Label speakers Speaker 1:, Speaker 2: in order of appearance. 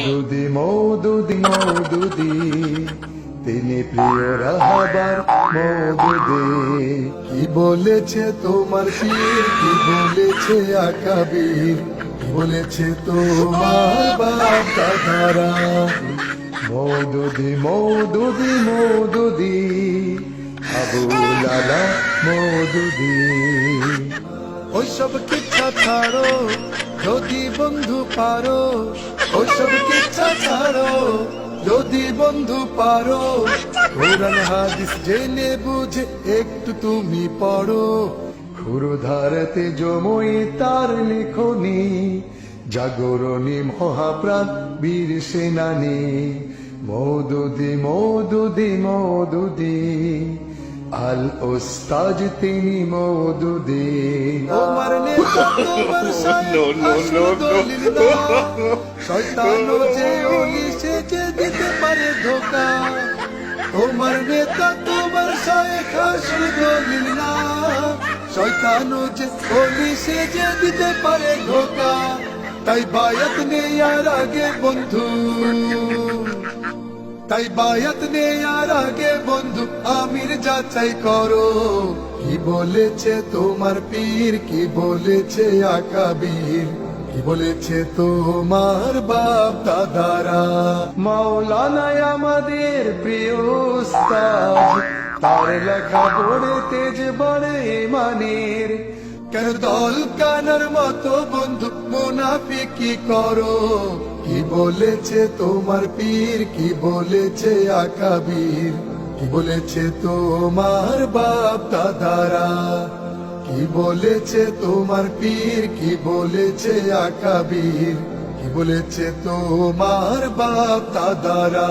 Speaker 1: মৌদুদি মৌদুদি মৌদুদি। তিনি প্রিয় রাহাবার মৌদুদি। কি বলেছে তোমার পীর কি বলেছে আকাবির? বলেছে তোমার বাপ দাদারা মৌদুদি মৌদুদি মৌদুদি। আবু লালা মৌদুদি। ওইসব কিচ্ছা ছাড়ো। যদি বন্ধু পারো ওইসব কিচ্ছা ছাড়ো যদি বন্ধু পারো কোরআন হাদিস জেনে বুঝে একটু তুমি পড়ো। ক্ষুরধারতে জমই তার লিখনি, জাগরণী মহাপ্রাণ বীর সেনানী। মৌদুদি মৌদুদি মৌদুদি আল ওস্তাজ তিনি
Speaker 2: no.
Speaker 1: শয়তান যে দিতে পারে ধোকা। দলিল না। যে দিতে পারে ধোকা। তাই বায়াত নেয়ার আগে বন্ধু। তাই বায়াত নেয়ার আগে বন্ধু আমির যাচাই করো। কি বলেছে তোমার পীর? কি বলেছে আকাবীর? কি বলেছে তোমার বাপ দাদারা? মাওলানায় আমাদের প্রিয় তার লেখা পড়ে তেজ বড়ে মানের কেন দল কানার মতো বন্ধু? মুনাফিকি করো। কি বলেছে তোমার পীর? কি বলেছে আকাবীর? কি বলেছে তোমার বাপ দাদারা? কি বলেছে তোমার পীর? কি বলেছে আকাবীর? কি বলেছে তোমার বাপ দাদারা?